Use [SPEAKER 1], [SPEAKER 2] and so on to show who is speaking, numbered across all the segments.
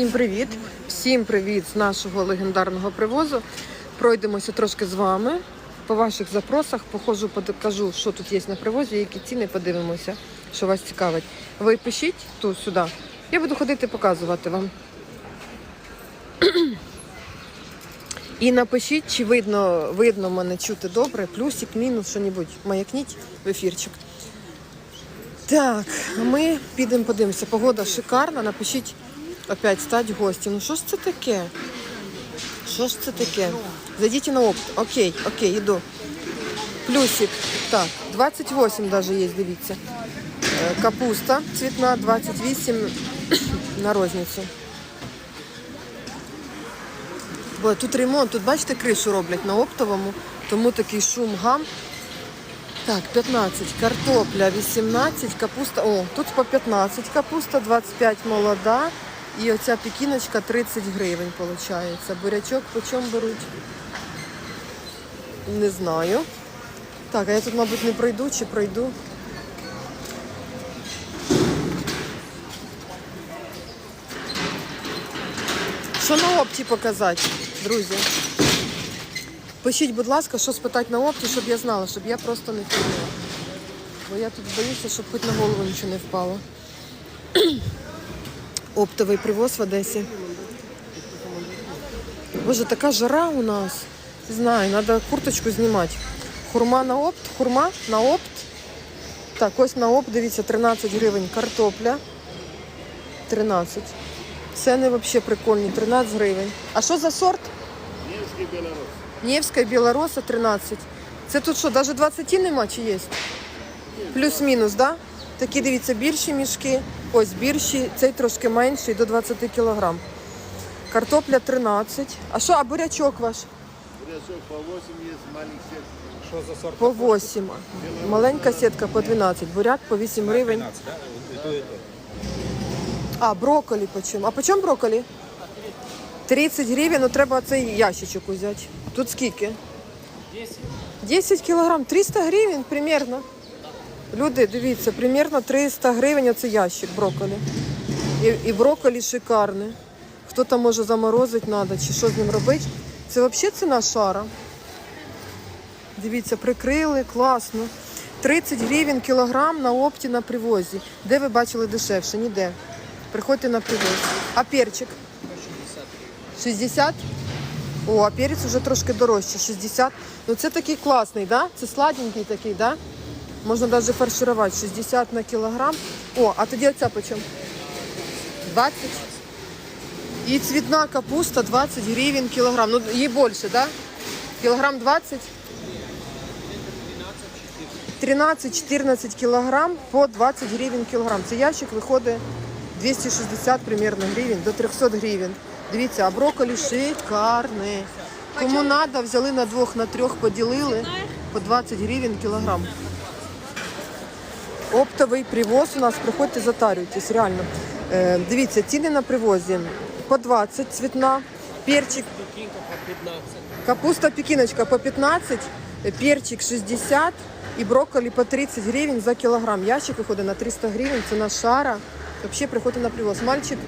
[SPEAKER 1] Всім привіт! Всім привіт з нашого легендарного привозу. Пройдемося трошки з вами. По ваших запросах походжу, покажу, що тут є на привозі, які ціни подивимося, що вас цікавить. Ви пишіть тут сюди. Я буду ходити показувати вам. І напишіть, чи видно, видно мене чути добре, плюсик, мінус, що-небудь. Маякніть в ефірчик. Так, ми підемо подивимося. Погода шикарна. Напишіть опять стать гості. Ну що ж це таке? Що ж це таке? Зайдіть на опт. Окей, окей, йду. Плюсик. Так, 28 даже є, дивіться. Капуста цвітна, 28 на розницю. Бо тут ремонт, тут бачите, кришу роблять на оптовому, тому такий шум гам. Так, 15. Картопля 18, капуста. О, тут по 15 капуста, 25 молода. І оця пекіночка 30 гривень, виходить. Бурячок по чому беруть? Не знаю. Так, а я тут, мабуть, не пройду чи пройду. Що на опті показати, друзі? Пишіть, будь ласка, що спитати на опті, щоб я знала, щоб я просто не хвилювала. Бо я тут боюся, щоб хоч на голову нічого не впало. Оптовий привоз в Одесі. Боже, така жара у нас. Не знаю, треба курточку знімати. Хурма на опт, хурма на опт. Так, ось на опт, дивіться, 13 гривень картопля. 13. Ціни взагалі прикольні, 13 гривень. А що за сорт?
[SPEAKER 2] Невский Белорус.
[SPEAKER 1] Невська білороса 13. Це тут що, навіть 20 нема чи є? Плюс-мінус, да? Такі, дивіться, більші мішки. Ось більші, цей трошки менший, до 20 кілограм. Картопля 13. А що, а бурячок ваш?
[SPEAKER 2] Бурячок по 8 есть, маленький.
[SPEAKER 3] Що за сорт?
[SPEAKER 1] По 8. Маленька сітка по 12. Буряк по 8 гривень.
[SPEAKER 3] 15, да? І то, і то.
[SPEAKER 1] А, брокколі по чому? А по чому брокколі? 30 гривень, ну треба цей ящичок взяти. Тут скільки? 10. 10 кілограм, 300 гривень примерно. Люди, дивіться, примерно 300 гривень оце ящик брокколі. І, і брокколі шикарне. Хто там може заморозити треба, чи що з ним робити. Це взагалі ціна шара. Дивіться, прикрили, класно. 30 гривень кілограм на опті на привозі. Де ви бачили дешевше? Ніде. Приходьте на привоз. А перчик? 60. О, а перець вже трошки дорожче. 60. Ну це такий класний, да? Це сладенький такий, да? Можна навіть фарширувати. 60 на кілограм. О, а тоді оця по чому? 20. І цвітна капуста 20 гривень кілограм. Ну, її більше, да? Кілограм 20? 13-14 кілограм по 20 гривень кілограм. Це ящик виходить 260 примерно гривень до 300 гривень. Дивіться, а брокколі шикарне. Кому треба, взяли на двох, на трьох, поділили по 20 гривень кілограм. Оптовий привоз у нас, приходьте, затарюйтесь, реально. Е, дивіться, ціни на привозі по 20 цвітна, перчик Капуста пекіночка по 15, перчик 60 і брокколі по 30 гривень за кілограм. Ящик виходить на 300 гривень, ціна шара. Взагалі приходить на привоз. Мальчик,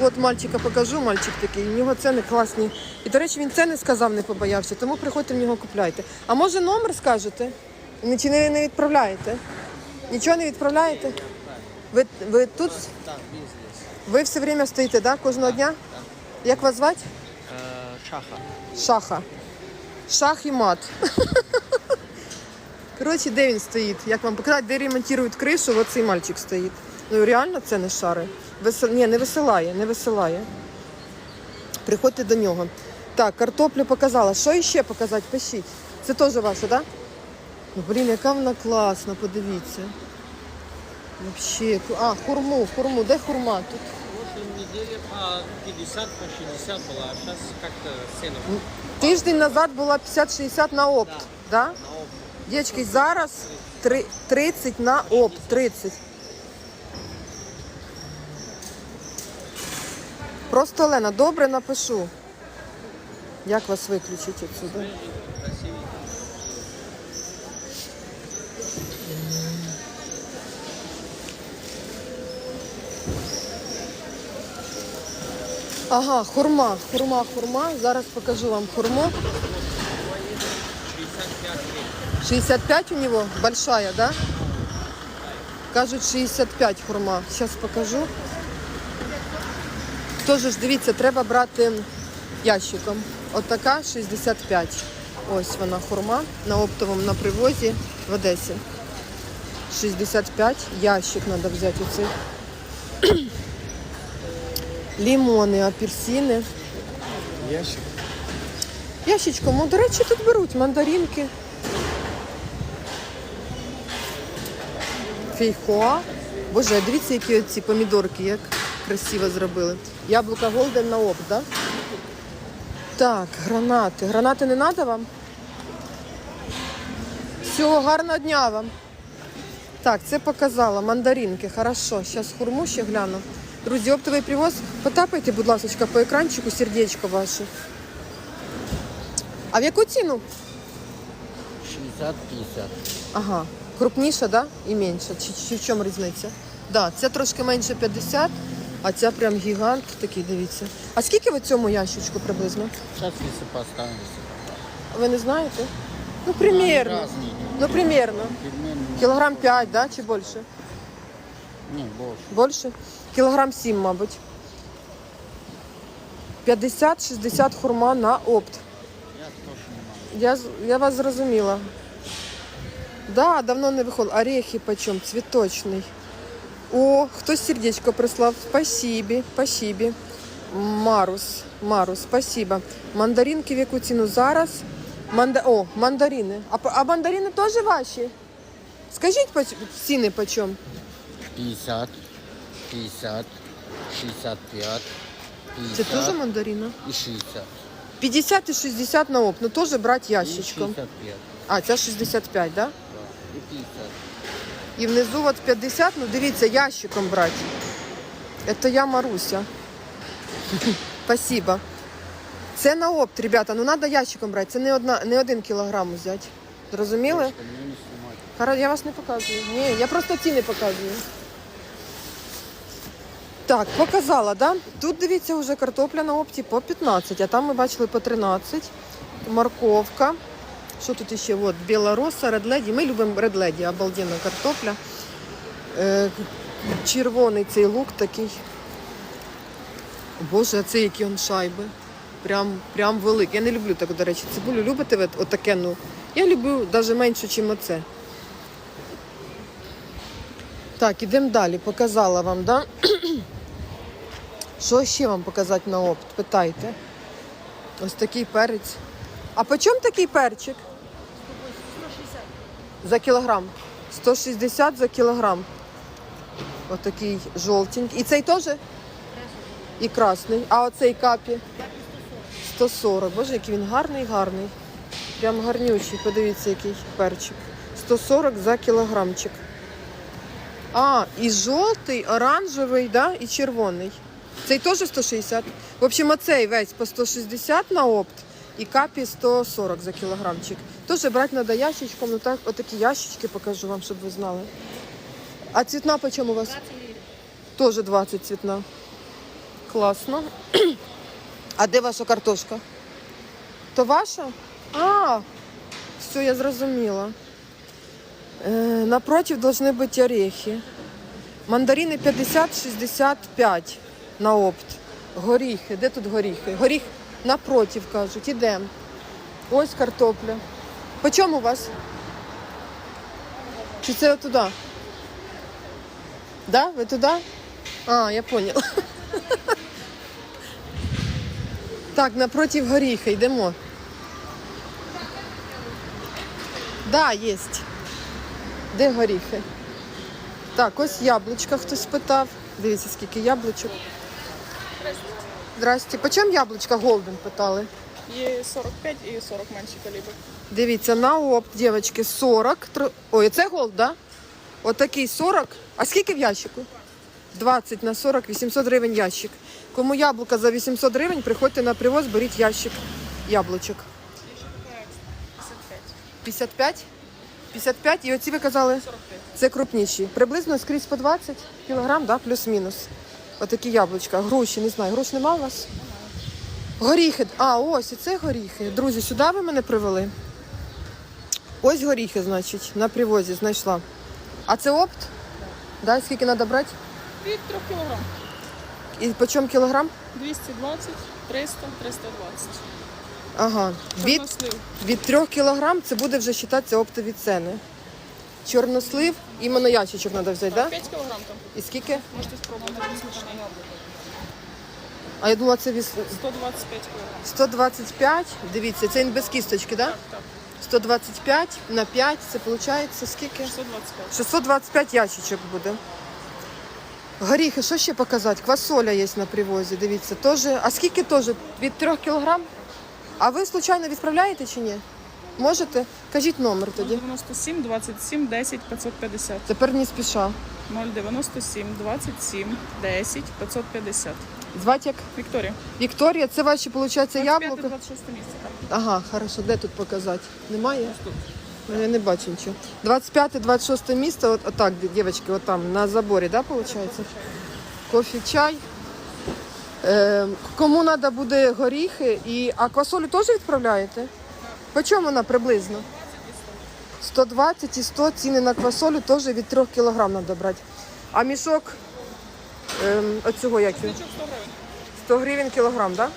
[SPEAKER 1] от мальчика покажу, мальчик такий, у нього ціни класні. І, до речі, він ціни сказав, не побоявся, тому приходьте в нього купляйте. А може номер скажете? Чи не відправляєте? Нічого не відправляєте? Ви, ви тут? Ви все время стоїте, да? Кожного дня? Як вас звати?
[SPEAKER 4] Шаха.
[SPEAKER 1] Шаха. Шах і мат. Коротше, де він стоїть? Як вам показати, де ремонтують кришу, от цей мальчик стоїть. Ну реально це не шари. Весел... Ні, не висилає, не висилає. Приходьте до нього. Так, картоплю показала. Що ще показати? Пишіть. Це теж ваше, так? Да? Ну, блін, яка вона класна, подивіться. Вообще, а, хурму, хурму. Де хурма тут?
[SPEAKER 4] прошлой неделе по 50, по 60 была, а сейчас как-то цены
[SPEAKER 1] Тиждень назад була 50-60 на опт, да?
[SPEAKER 4] на опыт.
[SPEAKER 1] Дівчатки, зараз три- 30 на опт, 30. Просто Олена, добре напишу. Як вас виключити відсюди? Ага, хурма, хурма, хурма. Зараз покажу вам хурму. 65 у него? Большая, да? Кажуть, 65 хурма. Зараз покажу. Тоже ж дивіться, треба брати ящиком. Отака 65. Ось вона хурма на оптовому на привозі в Одесі. 65. Ящик треба взяти оцей. Лімони, апельсини.
[SPEAKER 3] Ящик.
[SPEAKER 1] Ящичком, ну, до речі, тут беруть мандаринки. Фейхоа. Боже, дивіться, які ці помідорки, як красиво зробили. Яблука Голден на опт, да? Так, гранати. Гранати не треба вам? Всього гарного дня вам. Так, це показала. Мандаринки. Хорошо. Зараз хурму ще гляну. Друзі, оптовий привоз. Потапайте, будь ласка, по екранчику сердечко ваше. А в яку ціну?
[SPEAKER 5] 60-50.
[SPEAKER 1] Ага. Крупніша, да? І менша. Чи, чи в чому різниця? Да, ця трошки менше 50, а ця прям гігант такий, дивіться. А скільки ви цьому ящичку приблизно?
[SPEAKER 5] Сейчас если поставим,
[SPEAKER 1] Ви не знаєте? Ну, примерно. Ну, примерно.
[SPEAKER 5] Примерно,
[SPEAKER 1] Кілограм 5, да, чи більше?
[SPEAKER 5] Не, больше.
[SPEAKER 1] Більше? Кілограм 7, мабуть. 50-60 хурма на опт.
[SPEAKER 5] Я.
[SPEAKER 1] Я, вас зрозуміла. Да, давно не виходила. Орехи почем? Цвіточний. О, хтось сердечко прислав. Спасибі, спасибі. Марус, Марус, спасибо. Мандаринки в яку ціну зараз? Манда... О, мандарини. А, а мандарини теж ваші? Скажіть ціни по чому?
[SPEAKER 5] 50, 50, 65,
[SPEAKER 1] Це
[SPEAKER 5] 50
[SPEAKER 1] теж мандарина?
[SPEAKER 5] и 60.
[SPEAKER 1] 50 і 60 на опт, ну теж брати ящичком.
[SPEAKER 5] 65,
[SPEAKER 1] А, ця 65, да?
[SPEAKER 5] да. И 50.
[SPEAKER 1] І внизу от 50, ну дивіться, ящиком брати. Це я Маруся. Спасибо. Це на опт, ребята. Ну треба ящиком брати. Це не, одна, не один кілограм взяти. Зрозуміли?
[SPEAKER 5] Не.
[SPEAKER 1] Хара- Я вас не показую. Ні, я просто ціни показую. Так, показала, да? Тут дивіться вже картопля на опті по 15, а там ми бачили по 13. Морковка. Що тут ще? От, білороса, редледі. Ми любимо редледі, обалденна картопля. Е, червоний цей лук такий. Боже, а це які он шайби. Прям, прям великі. Я не люблю таку, до речі, цибулю. Любите ви отаке? Ну, я люблю навіть менше, ніж оце. Так, ідемо далі. Показала вам, да? Що ще вам показати на опт? Питайте. Ось такий перець. А по чому такий перчик? 160. За кілограм. 160 за кілограм. Отакий жовтенький. І цей теж? І красний. А оцей капі? 140. Боже, який він гарний, гарний. Прям гарнючий. Подивіться, який перчик. 140 за кілограмчик. А, і жовтий, оранжевий, да? і червоний. Цей теж 160. В общем, оцей весь по 160 на опт і капі 140 за кілограмчик. Теж брати треба ящичком, ну так, отакі ящички покажу вам, щоб ви знали. А цвітна по чому у вас? 20 Теж 20 цвітна. Класно. А де ваша картошка? То ваша? А, все, я зрозуміла. Е, напротив должны быть орехи. Мандарини 50-65 на опт. Горіхи. Де тут горіхи? Горіх напротив, кажуть. Ідемо. Ось картопля. По чому у вас? Чи це туди? Да? Ви туди? А, я поняла. Так, напротив горіха йдемо. Да, є. Де горіхи? Так, ось яблучка хтось питав. Дивіться, скільки яблучок. Здрасте. По чому яблучка Голден питали?
[SPEAKER 6] Є 45 і 40 менший калібр.
[SPEAKER 1] Дивіться, на опт, дівчатки, 40. Тр- Ой, це голд, да? Отакий 40. А скільки в ящику? 20 на 40, 800 гривень ящик. Кому яблука за 800 гривень, приходьте на привоз, беріть ящик яблучок. 55? 55? І оці ви казали? 45. Це крупніші. Приблизно скрізь по 20 кілограм, да? плюс-мінус. Отакі яблучка. Груші, не знаю. Груш нема у вас? Горіхи. А, ось і це горіхи. Друзі, сюди ви мене привели. Ось горіхи, значить, на привозі знайшла. А це опт? Да, скільки треба брати?
[SPEAKER 6] Від 3 кг.
[SPEAKER 1] І по чому кілограм?
[SPEAKER 6] 220, 300, 320.
[SPEAKER 1] Ага. Від,
[SPEAKER 6] Чорнослив.
[SPEAKER 1] від 3 кілограм це буде вже вважатися оптові ціни. Чорнослив, іменно ящичок треба взяти, так?
[SPEAKER 6] 5 кг там.
[SPEAKER 1] І скільки?
[SPEAKER 6] Можете спробувати смачний.
[SPEAKER 1] А я думала, це віс...
[SPEAKER 6] 125 кг.
[SPEAKER 1] 125. Дивіться, це він без кісточки, так? Да?
[SPEAKER 6] Так,
[SPEAKER 1] 125 на 5, це виходить скільки?
[SPEAKER 6] 625.
[SPEAKER 1] 625 ящичок буде. Горіхи, що ще показати? Квасоля є на привозі, дивіться. Теж. А скільки теж? Від 3 кілограм? А ви, случайно, відправляєте чи ні? Можете? Кажіть номер тоді.
[SPEAKER 6] 97, 27, 10, 550.
[SPEAKER 1] Тепер не спіша.
[SPEAKER 6] 097, 27, 10, 550.
[SPEAKER 1] Звати як
[SPEAKER 6] Вікторія.
[SPEAKER 1] Вікторія, це ваші, виходить,
[SPEAKER 6] 25,
[SPEAKER 1] яблуко?
[SPEAKER 6] 26 місце.
[SPEAKER 1] Ага, хорошо, де тут показати? Немає? Ну, Я не бачу нічого. 25-26 місце, от, отак, дівчатки, от там, на заборі, да, виходить? Кофе, чай. Е, кому треба буде горіхи, і... а квасолю теж відправляєте? По чому вона приблизно? 120 і 100 ціни на квасолю теж від 3 кг треба брати. А мішок ем, оцього як він?
[SPEAKER 6] 100 гривень.
[SPEAKER 1] 100 гривень кілограм, так? Да?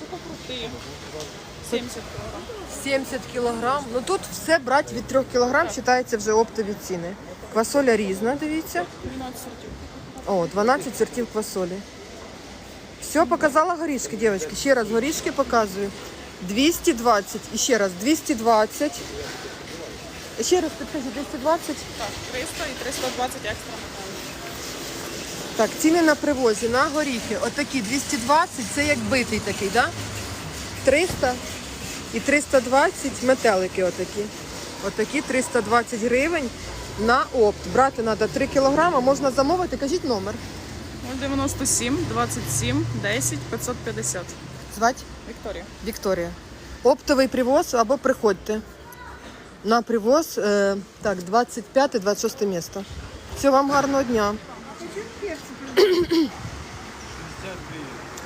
[SPEAKER 6] Сухофрукти 70 кг.
[SPEAKER 1] 70 кілограм. Ну тут все брати від 3 кілограм вважається вже оптові ціни. Квасоля різна, дивіться.
[SPEAKER 6] 12 сортів.
[SPEAKER 1] О, 12 сортів квасолі. Все, показала горішки, дівчатки. Ще раз горішки показую. 220. І ще раз 220. Ще раз підкажіть, 220.
[SPEAKER 6] Так, 300 і 320 екстра.
[SPEAKER 1] Так, ціни на привозі, на горіхи. Отакі 220, це як битий такий, да? 300 і 320 метелики отакі. Отакі 320 гривень на опт. Брати треба 3 кілограми, можна замовити, кажіть номер.
[SPEAKER 6] 097, 27, 10, 550.
[SPEAKER 1] Звать
[SPEAKER 6] Вікторія.
[SPEAKER 1] Вікторія. Оптовий привоз або приходьте. На привоз, е, так, 25-26 місто. Всього вам гарного дня.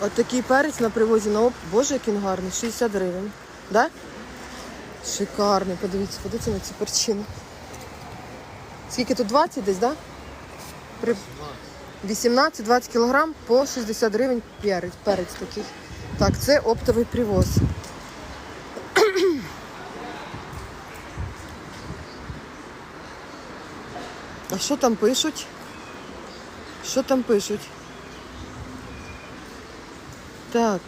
[SPEAKER 1] От такий перець на привозі на опт. Боже, який гарний, 60 гривень. Да? Шикарний, подивіться, подивіться на цю перчину. Скільки тут 20 десь, да? При... 18-20 кілограм по 60 гривень перець, перець такий. Так, це оптовий привоз. Що там пишуть? Що там пишуть? Так.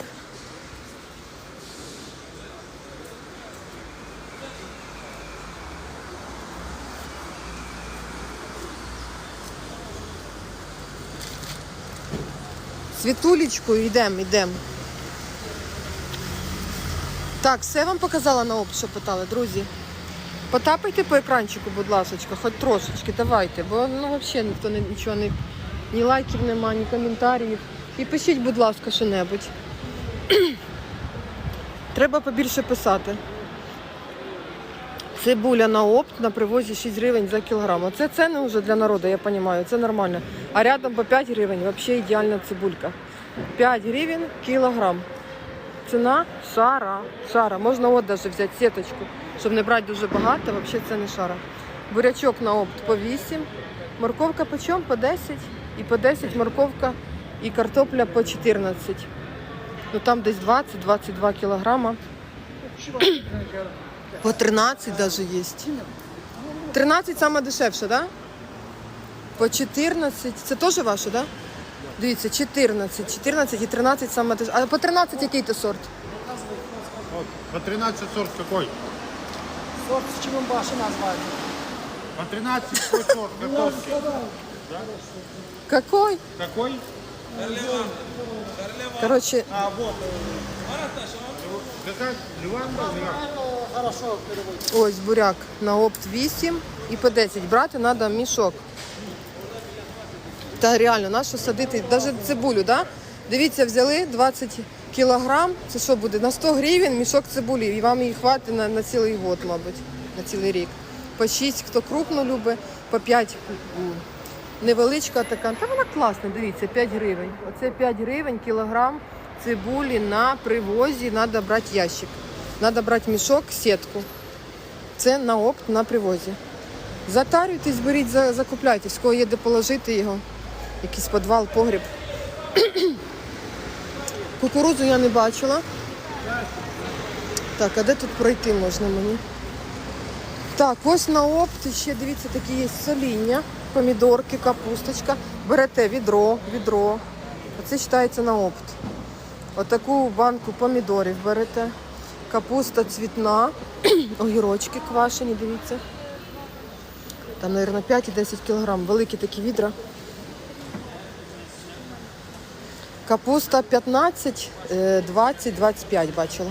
[SPEAKER 1] Світулечкою йдемо, йдемо. Так, все вам показала на опт, що питали, друзі. Потапайте по екранчику, будь ласка, хоч трошечки, давайте, бо ну взагалі ніхто не, нічого не. Ні лайків нема, ні коментарів. І пишіть, будь ласка, що-небудь. Треба побільше писати. Цибуля на опт на привозі 6 гривень за кілограм. Оце ціни вже для народу, я розумію, це нормально. А рядом по 5 гривень взагалі ідеальна цибулька. 5 гривень кілограм. Ціна шара. Шара. Можна от даже взяти сіточку, щоб не брати дуже багато, взагалі це не шара. Бурячок на опт по 8, морковка по чому? По 10. І по 10 морковка і картопля по 14. Ну там десь 20-22 кілограма. По 13 даже є. 13 саме дешевше, да? По 14. Це теж ваше, да? Дивіться, 14. 14 і 13 саме дешевше. А по 13 який то сорт?
[SPEAKER 2] По 13 сорт какой?
[SPEAKER 3] Сорт з чимбаші назвали.
[SPEAKER 2] По 13 какой сорт? Каковский?
[SPEAKER 1] Какой?
[SPEAKER 2] Какой?
[SPEAKER 1] Короче,
[SPEAKER 2] А, вот. Какая? Ливанда?
[SPEAKER 3] Хорошо, переводь.
[SPEAKER 1] ось буряк на опт 8 і по 10. Брати треба мішок. Та реально, на що садити? Навіть цибулю, да? Дивіться, взяли 20 кілограм. Це що буде? На 100 гривень мішок цибулі. І вам її хватить на, на цілий год, мабуть, на цілий рік. По 6, хто крупно любить, по 5 невеличка така. Та вона класна, дивіться, 5 гривень. Оце 5 гривень кілограм цибулі на привозі. Треба брати ящик. Треба брати мішок, сітку. Це на опт на привозі. Затарюйтесь, беріть, за- закупляйтесь, в кого є де положити його. Якийсь підвал, погріб. Кукурудзу я не бачила. Так, а де тут пройти можна мені? Так, ось на опт ще дивіться, такі є соління, помідорки, капусточка. Берете відро, відро. Оце вважається на опт. Отаку банку помідорів берете. Капуста цвітна, огірочки квашені, дивіться. Там, мабуть, 5 і 10 кілограм. Великі такі відра. Капуста 15, е, 20, 25 бачила.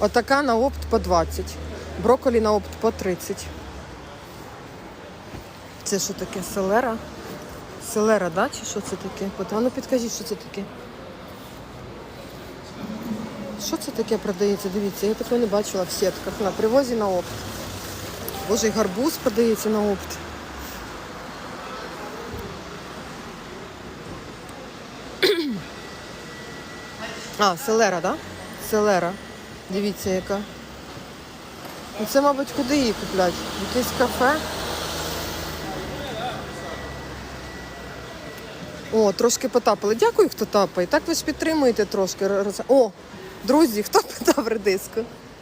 [SPEAKER 1] Отака на опт по 20. Брокколі на опт по 30. Це що таке? Селера? Селера, да? Чи що це таке? От, А ну підкажіть, що це таке. Що це таке продається? Дивіться, я такого не бачила в сітках. На привозі на опт. Боже, і гарбуз продається на опт. А, селера, так? Да? Селера. Дивіться, яка. Ну, Це, мабуть, куди її купляти? В Якесь кафе. О, трошки потапали. Дякую, хто тапає. Так ви ж підтримуєте трошки. О, друзі, хто питав редиску?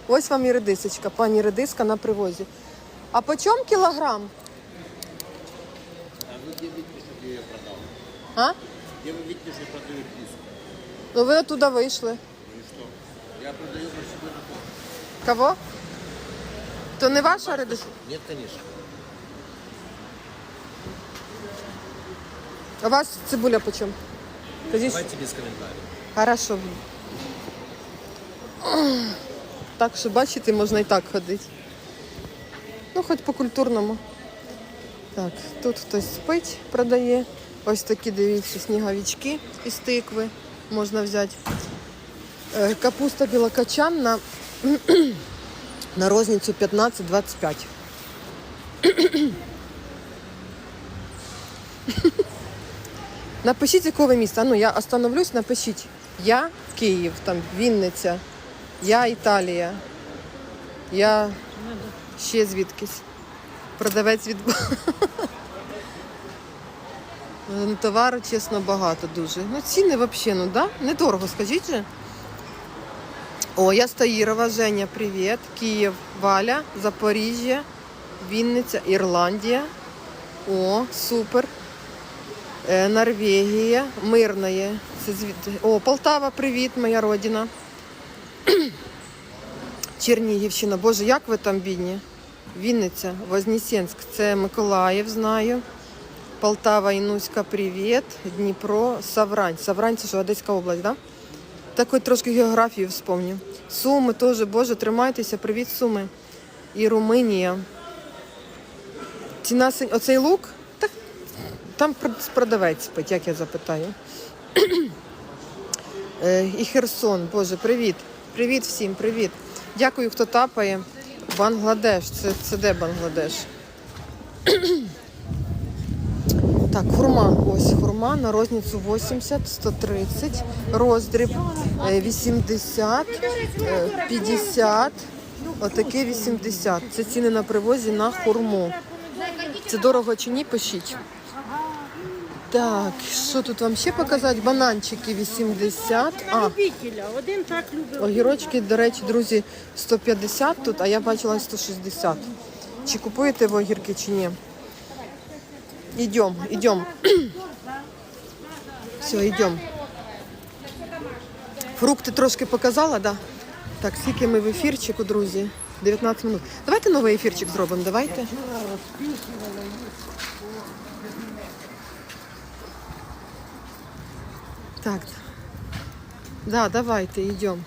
[SPEAKER 1] Ось вам і редисочка, пані редиска на привозі. А по чому кілограм? А?
[SPEAKER 5] Где вы видите, что продают риску?
[SPEAKER 1] Ну ви оттуда вийшли.
[SPEAKER 5] Ну и что? Я продаю про себя на
[SPEAKER 1] Кого? То не ваша редиска?
[SPEAKER 5] Нет, конечно.
[SPEAKER 1] А у вас цибуля по чому?
[SPEAKER 5] Давайте без комментариев.
[SPEAKER 1] Хорошо. Так що, бачите, можна і так ходити. Ну, хоч по-культурному. Так, тут хтось спить, продає. Ось такі, дивіться, сніговички із тикви можна взяти. Е, Капуста білокачанна на розницю 15-25. Напишіть, якого ви міста. Ну, я остановлюсь, напишіть. Я Київ, там Вінниця, я Італія, я ще звідкись. Продавець від Ну, Товару, чесно, багато дуже. Ну, ціни взагалі, ну да? Недорого, скажіть же. О, я Стаїрова, Женя, привіт. Київ, Валя, Запоріжжя, Вінниця, Ірландія. О, супер. Е, Норвегія. Це звідти. О, Полтава, привіт, моя родина. Чернігівщина. Боже, як ви там бідні? Вінниця, Вознесенськ, це Миколаїв, знаю. Полтава, Інуська, привіт. Дніпро, Саврань. Саврань це що, Одеська область, так? Да? Так хоч трошки географію вспомню. Суми теж, Боже, тримайтеся, привіт, Суми. І Румунія. Ціна оцей лук? Так, там прод- продавець спить, як я запитаю. Е, І Херсон, Боже, привіт. Привіт всім, привіт. Дякую, хто тапає. Бангладеш. Це, це де Бангладеш? Так, хурма. Ось хурма на розницю 80, 130, роздріб е, 80, е, 50, отаке 80. Це ціни на привозі на хурму. Це дорого чи ні, пишіть. Так, що тут вам ще показати? Бананчики 80. А.
[SPEAKER 7] Один так любить.
[SPEAKER 1] огірочки, до речі, друзі, 150 тут, а я бачила 160. Чи купуєте ви огірки, чи ні? Ідем, ідем. Все, йдемо. Фрукти трошки показала, да? Так, скільки ми в ефірчику, друзі? 19 минут. Давайте новий ефірчик зробимо, давайте. Так. Да, давайте, йдемо.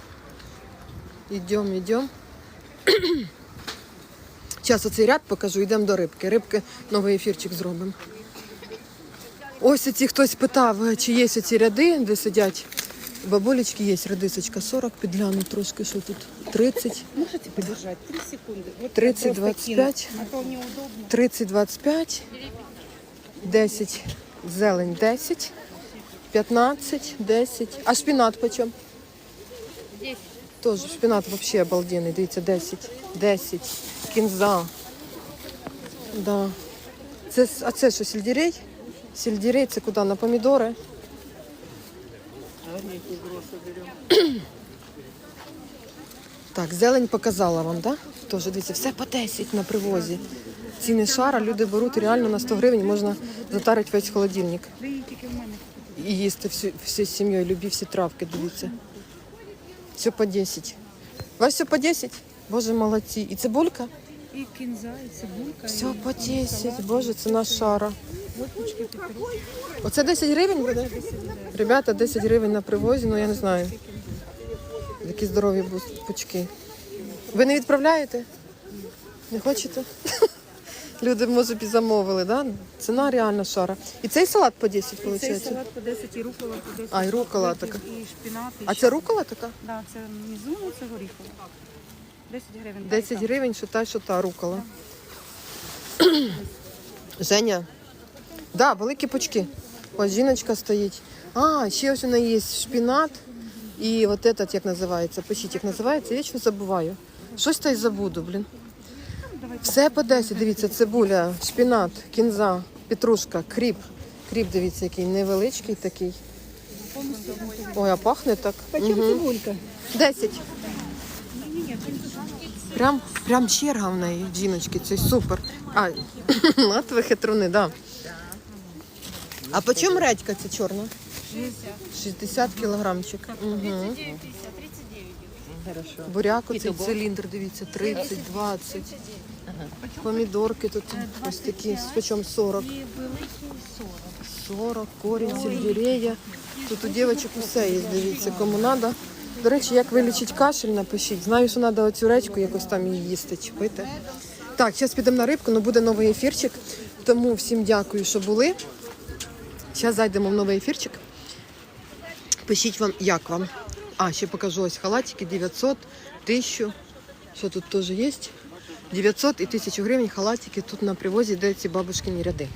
[SPEAKER 1] Йдемо, йдемо. Зараз оцей ряд покажу, йдемо до рибки. Рибки новий ефірчик зробимо. Ось ці хтось питав, чи є ці ряди, де сидять. Бабулечки є, редисочка 40, підгляну трошки, що тут 30,
[SPEAKER 7] Можете подержать? Три секунды. Вот
[SPEAKER 1] 30,
[SPEAKER 7] я просто кину,
[SPEAKER 1] 25.
[SPEAKER 7] А то неудобно.
[SPEAKER 1] 30, 25, 10, зелень 10, 15, 10. А шпінат почем? 10. Тоже шпінат вообще обалденний. Дивіться, 10. 10. Кінза. Да. Це, а це що, сельдерей? Сельдерей це куди? На помідори? Так, зелень показала вам, так? Да? Тоже дивіться, все по 10 на привозі. Ціни шара, люди беруть реально на 100 гривень, можна затарити весь холодильник. І їсти всю, всю сім'єю, любі всі травки, дивіться. Все по 10. У вас все по 10? Боже, молодці. І цибулька?
[SPEAKER 7] І кінза, і цибулька.
[SPEAKER 1] Все по 10. Боже, ціна шара. Оце 10 гривень буде? Ребята, 10 гривень на привозі, ну я не знаю. Які здорові пучки. Ви не відправляєте? Не хочете? Люди, може, б і замовили, да? Ціна реально шара. І цей салат по 10,
[SPEAKER 7] Цей
[SPEAKER 1] виходить?
[SPEAKER 7] салат по 10 і рукола по 10.
[SPEAKER 1] А, і рукола така.
[SPEAKER 7] І шпінат. І
[SPEAKER 1] А це рукола така?
[SPEAKER 7] Да, це внизу, ну, це горіхова. 10 гривень.
[SPEAKER 1] 10 гривень, що та, що та рукола. Женя. Да, великі пучки. Ось жіночка стоїть. А, ще ось у неї є шпінат. І от этот, як називається, пишіть, як називається, я вічно забуваю. Щось та й забуду, блін. Все по 10, дивіться, цибуля, шпінат, кінза, петрушка, кріп. Кріп, дивіться, який невеличкий такий. Ой, а пахне так. Угу.
[SPEAKER 7] Цибулька.
[SPEAKER 1] 10. Прям, прям черга в неї, жіночки, це супер. А, от ви хитруни, да. А по чому редька ця чорна? 60 кілограмчик. Угу. Буряк оцей циліндр, дивіться, 30, 20. Помідорки тут ось такі, по чому 40. 40, корінь, сельдерея. Тут у дівчаток усе є, дивіться, кому треба. До речі, як вилічить кашель, напишіть. Знаю, що треба оцю речку якось там її їсти чи пити. Так, зараз підемо на рибку, але буде новий ефірчик. Тому всім дякую, що були. Зараз зайдемо в новий ефірчик. Пишіть вам, як вам. А, ще покажу ось халатики 900, 1000. Що тут теж є? 900 і 1000 гривень халатики тут на привозі, де ці бабушкині ряди.